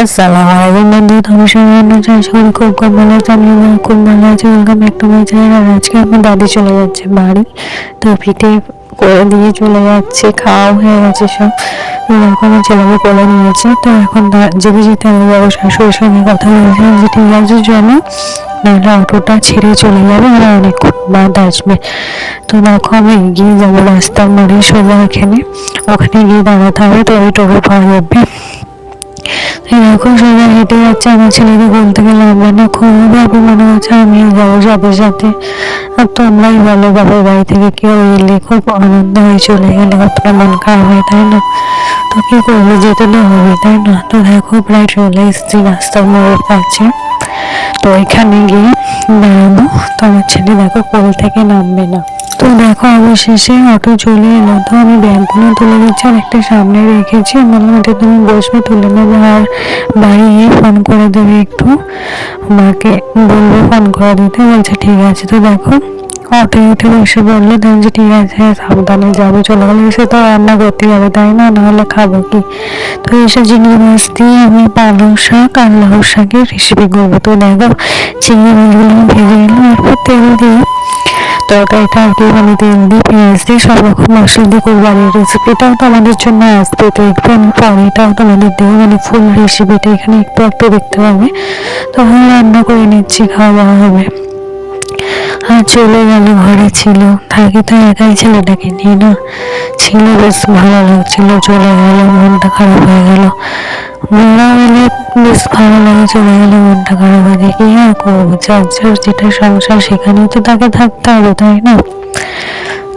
আসসালামু আলাইকুম বন্ধু তুমি সবাই ভালো আশা খুব খুব ভালো আছো আমি খুব ভালো আছি, welcome back to my channel. আর আজকে আমার দাদি চলে যাচ্ছে বাড়ি, তো পিঠে করে দিয়ে চলে যাচ্ছে খাওয়া হয়ে গেছে সব। এখন ছেলেকে করে নিয়েছে তো এখন যেতে যেতে আমি বাবা শাশুড়ির সঙ্গে কথা বলছিলাম যে ঠিক আছে জন্য নাহলে অটোটা ছেড়ে চলে যাবে আর অনেকক্ষণ বাদ আসবে। তো দেখো, আমি এগিয়ে যাব রাস্তার মোড়ে সোজা এখানে। ওখানে গিয়ে দাঁড়াতে হবে, তো ওই টোটো পাওয়া যাবে। এরকম সবাই হেঁটে যাচ্ছে, আমার ছেলেকে গেলে আমরা না খুব ভাবে মনে হচ্ছে আমিও যাব সাথে সাথে। আর তোমরাই বলো বাবার বাড়ি থেকে কেউ এলে খুব আনন্দ হয়ে চলে গেলে কতটা মন খারাপ হয়, তাই না? তো কি করব, যেতে তো হবে, তাই না? তো দেখো, প্রায় চলে এসেছি, রাস্তার মোড়ের কাছে তো এখানে গিয়ে দাঁড়াবো, তো আমার ছেলে দেখো কোল থেকে নামবে না। তো দেখো, অবশেষে অটো চলে এলো। তো আমি ব্যাগগুলো তুলে দিচ্ছি, আর একটা সামনে রেখেছি। বললাম এটা তুমি বসবে, তুলে নেবে, আর বাড়ি গিয়ে ফোন করে দেবে একটু। মাকে বলবে ফোন করে দিতে, বলছে, ঠিক আছে। তো দেখো অটো উঠে বসে বলল, দেন যে ঠিক আছে, সাবধানে যাব, চলে গেলে এসে তো রান্না করতে যাবে, তাই না? নাহলে খাব কি? তো এসে চিংড়ি মাছ দিয়ে আমি পালং শাক আর লাউ শাকের রেসিপি করব। তো দেখো, চিংড়ি মাছগুলো ভেজে নিলাম এরপর তেল দিয়ে তরকারিটা আর মানে তেল দিয়ে পেঁয়াজ দিয়ে সব রকম মশলা দিয়ে করব আর এই রেসিপিটাও জন্য আসবে তো একটু আমি তোমাদের দেবো মানে ফুল রেসিপিটা এখানে একটু একটু দেখতে পাবে তো আমি রান্না করে নিচ্ছি, খাওয়া দাওয়া হবে। আর চলে গেল, ঘরে ছিল। থাকি তো একাই ছেলেটাকে নিয়ে না, ছিল, বেশ ভালো লাগছিল, চলে গেল, মনটা খারাপ হয়ে গেল। বেশ ভালো লাগে চলে গেলে মনটা খারাপ হয়ে কি আর করব? যার যার যেটা সংসার সেখানেই তো তাকে থাকতে হবে, তাই না?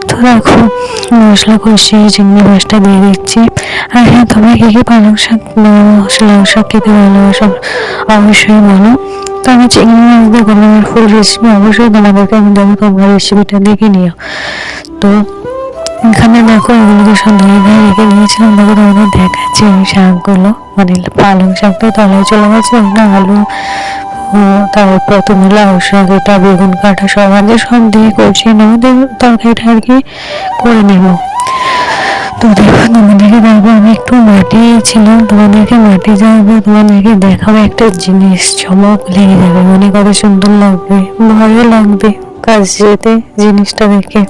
তো দেখো, মশলা কষিয়ে চিংড়ি মাছটা দিয়ে দিচ্ছি। আর হ্যাঁ তোমরা কি কি পালং শাক, লাউ শাক খেতে ভালোবাসো? অবশ্যই বলো। তো আমি চিংড়ি মাছ দিয়ে ফুল রেসিপি অবশ্যই তোমাদেরকে আমি দেবো, তোমরা রেসিপিটা দেখে নিও। তো এখানে দেখো এগুলোকে সব ধুয়ে ধুয়ে রেখে দিয়েছিলাম। দেখো তোমাদের দেখাচ্ছি আমি শাকগুলো। মানে পালং শাকটা তলায় চলে গেছে ওটা আলু তারপর তুমি লাউ শাক এটা বেগুন, কাটা সব আগে সব দিয়ে কষিয়ে নেব। তরকারিটা আর কি করে নেব। তো দেখো তোমাদেরকে দেখব আমি একটু মাঠে ছিলাম। তোমাদেরকে মাটি যাব, তোমাদেরকে দেখাবো একটা জিনিস। চমক লেগে যাবে মানে কত সুন্দর লাগবে ভালো লাগবে। কাজ যেতে জিনিসটা দেখে।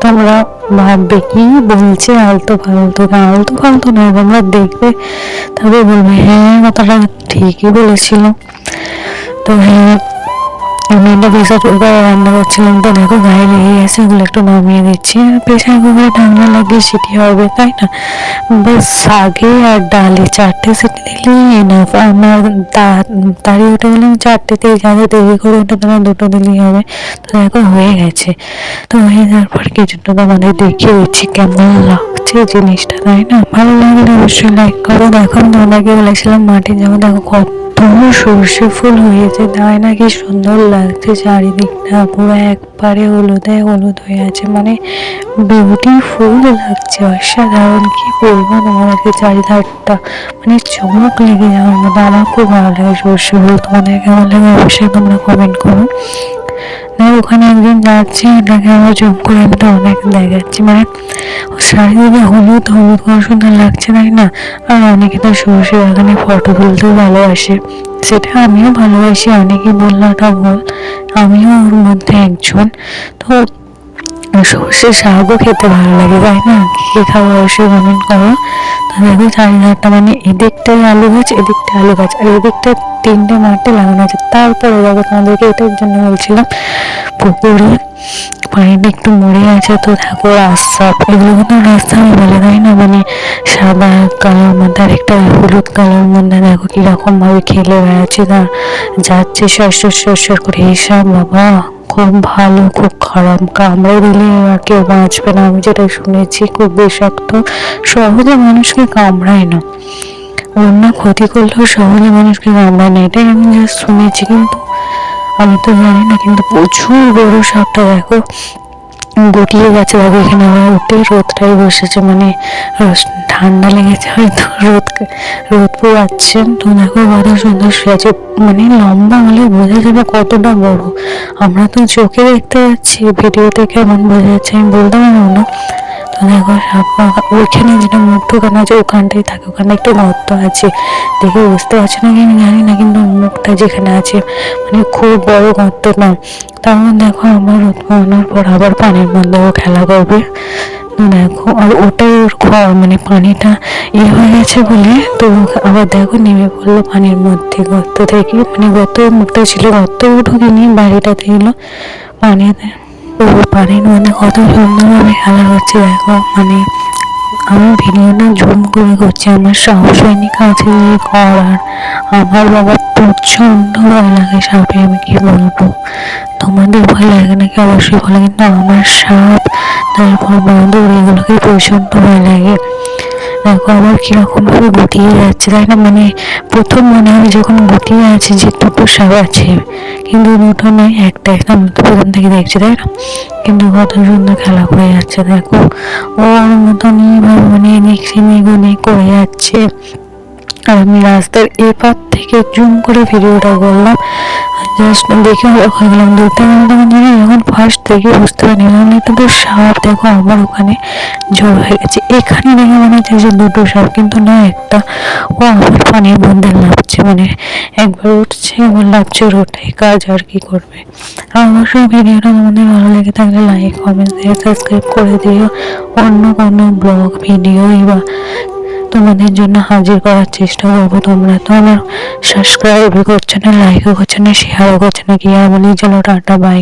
তোমরা ভাববে, কি বলছে? আলতো ফালতু না? আলতো ফালতু না তোমরা দেখবে। তবে বলবে হ্যাঁ কথাটা ঠিকই বলেছিল। তো হ্যাঁ আমি একটা প্রেশার কুকারে রান্না করছিলাম, তো দেখো গায়ে লেগে গেছে, ওগুলো একটু নামিয়ে দিচ্ছি। প্রেশার কুকারে ঠান্ডা লাগিয়ে সিটি হবে, তাই না? বেশ শাকে আর ডালে চারটে সিটি দিলেই এনাফ আমার তাড়িয়ে উঠে গেলাম চারটেতেই যাবে দেরি করে ওটা তোমার দুটো দিলেই হবে। তো দেখো, হয়ে গেছে। তো হয়ে যাওয়ার পর কিছুটা তোমাদের দেখিয়ে দিচ্ছি, কেমন লাগছে জিনিসটা, তাই না? ভালো লাগলে অবশ্যই লাইক করো। দেখো তোমাদেরকে বলেছিলাম মাঠে যাব দেখো কত পুরো সর্ষে ফুল হয়েছে। তাই নাকি সুন্দর লাগছে চারিদিকটা। পুরো একবারে হলুদে হলুদ হয়ে আছে। মানে বিউটিফুল লাগছে। অসাধারণ। কি বলব তোমাদেরকে চারিধারটা? মানে চমক লেগে যাওয়ার মতো। আমার খুব ভালো লাগে সর্ষে ফুল। তোমাদের কেমন লাগে অবশ্যই তোমরা কমেন্ট করো। ওখানে একজন যাচ্ছে এটাকে আমার জুম করে আমি অনেক দেখাচ্ছি মানে চারিদিকে হলুদ হলুদ কত সুন্দর লাগছে, তাই না? আর অনেকে তো সর্ষে বাগানে ফটো তুলতেও ভালোবাসে। সেটা আমিও ভালোবাসি অনেকে বললাটা বল, আমিও ওর মধ্যে একজন। তো সর্ষে শাকও খেতে ভালো লাগে, তাই না? কে খাব অবশ্যই কমেন্ট করো তো দেখো চারিধারটা মানে এদিকটায় আলু গাছ এদিকটা আলু গাছ আর এদিকটা তিনটে মাঠে লাগানো আছে। তারপরে দেখো তোমাদেরকে এটার জন্য বলছিলাম, পুকুরে পানিটা একটু মরে আছে তো দেখো রাস্তা এগুলো কিন্তু রাস্তা বলে তাই না মানে সাদা কালার মধ্যে আর একটা হলুদ কালার মধ্যে দেখো কীরকম ভাবে খেলে বেড়াচ্ছে না, যাচ্ছে সরসর সরসর করে। এসব বাবা, খুব ভালো, খুব খারাপ। কামড়ে দিলে আর কেউ বাঁচবে না, আমি যেটা শুনেছি, খুব বিষাক্ত। সহজে মানুষকে কামড়ায় না। অন্য ক্ষতি করলেও সহজে মানুষকে কামড়ায় না এটাই আমি যা শুনেছি, কিন্তু আমি তো জানি না, কিন্তু প্রচুর বড় সাপটা দেখো, গুটিয়ে গেছে। দেখো, এখানে আমার উঠে রোদটাই বসেছে মানে ঠান্ডা লেগেছে, হয়তো রোদ রোদ পোয়াচ্ছে তো দেখো, কত সুন্দর শুয়েছে মানে লম্বা হলে বোঝা যাবে কতটা বড়। আমরা তো চোখে দেখতে পাচ্ছি ভিডিওতে কেমন বোঝা যাচ্ছে, আমি বলতে পারব না। তো দেখো সাপ ওইখানে যেটা মুখ ঢোকানো আছে, ওখানটাই থাকে, ওখানে একটা গর্ত আছে। দেখে বুঝতে পারছি না কি আমি জানি না, কিন্তু মুখটা যেখানে আছে মানে খুব বড় গর্ত না। তারপর দেখো আবার উৎপাদনের পর আবার পানির মধ্যেও খেলা করবে। দেখো, আর ওটাই ওর ঘর মানে পানিটা এ হয়ে গেছে বলে তো আবার দেখো নেমে পড়ল পানির মধ্যে, গর্ত থেকে। মানে গর্ত মুখটা ছিল গর্তেও ঢুকিনি বাড়িটাতে এলো। পানিতে তো পানির মধ্যে কত সুন্দরভাবে খেলা হচ্ছে। দেখো মানে আমি ভিডিওটা জুম করে করছি, আমার সাহস হয়নি কাছে করার। আমার বাবা প্রচণ্ড ভয় লাগে সাপে, আমি কি বলব? তোমাদের ভয় লাগে নাকি? অবশ্যই ভালো কিন্তু আমার সাপ, তারপর বাঁদর, এগুলোকে প্রচণ্ড ভয় লাগে। দেখো আমার কীরকম ভাবে গুটিয়ে যাচ্ছে, তাই না? মানে প্রথম মনে হয় যখন গুটিয়ে আছে যে দুটো সাপ আছে। কিন্তু দুটো নয়, একটা একটা আমি তো প্রথম থেকে দেখছি, তাই না? কিন্তু কত সুন্দর খেলা করে যাচ্ছে, দেখো। ও ওর মতন নিয়ে মানে নেক্সট নিয়ে করে যাচ্ছে। আর আমি রাস্তার এপার থেকে জুম করে ভিডিওটা করলাম। জাস্ট দেখে হয়ে গেলাম আমি তখন জানি যখন ফার্স্ট থেকে বুঝতে পারিনি। এটা তো সাপ, দেখো আমার ওখানে জড়ো হয়ে গেছে। এখানে দেখে মনে হচ্ছে যে দুটো সাপ, কিন্তু না, একটা ও আমার পানির মধ্যে লাফছে মানে একবার উঠছে আবার লাফছে, ওর ওটাই কাজ, আর কি করবে? আর অবশ্যই ভিডিওটা তোমাদের ভালো লেগে থাকলে লাইক কমেন্ট দিয়ে সাবস্ক্রাইব করে দিও। অন্য কোনো ব্লগ ভিডিও বা তোমাদের জন্য হাজির করার চেষ্টা করব তোমরা। তো আমার সাবস্ক্রাইব করছ না লাইকও করছ না শেয়ারও করছ না কি আর চলো টাটা বাই